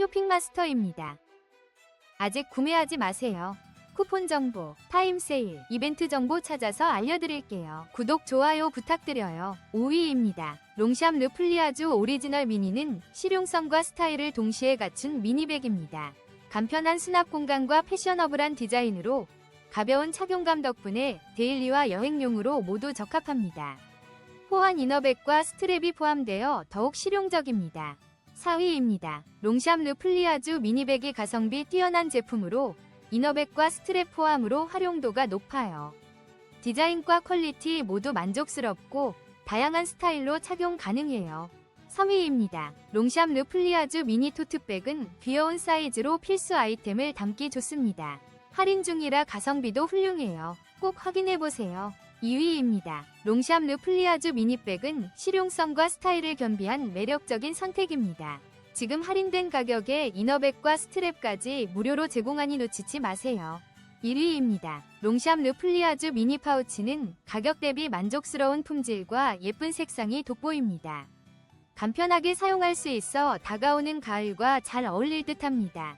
쇼핑마스터입니다. 아직 구매하지 마세요. 쿠폰 정보, 타임 세일, 이벤트 정보 찾아서 알려드릴게요. 구독, 좋아요 부탁드려요. 5위입니다. 롱샵 르플리아주 오리지널 미니는 실용성과 스타일을 동시에 갖춘 미니백입니다. 간편한 수납 공간과 패셔너블한 디자인으로 가벼운 착용감 덕분에 데일리와 여행용으로 모두 적합합니다. 호환 이너백과 스트랩이 포함되어 더욱 실용적입니다. 4위입니다. 롱샵 르플리아주 미니백이 가성비 뛰어난 제품으로 이너백과 스트랩 포함으로 활용도가 높아요. 디자인과 퀄리티 모두 만족스럽고 다양한 스타일로 착용 가능해요. 3위입니다. 롱샵 르플리아주 미니 토트백은 귀여운 사이즈로 필수 아이템을 담기 좋습니다. 할인 중이라 가성비도 훌륭해요. 꼭 확인해보세요. 2위입니다. 롱샵 르플리아주 미니백은 실용성과 스타일을 겸비한 매력적인 선택입니다. 지금 할인된 가격에 이너백과 스트랩까지 무료로 제공하니 놓치지 마세요. 1위입니다. 롱샵 르플리아주 미니 파우치는 가격 대비 만족스러운 품질과 예쁜 색상이 돋보입니다. 간편하게 사용할 수 있어 다가오는 가을과 잘 어울릴 듯 합니다.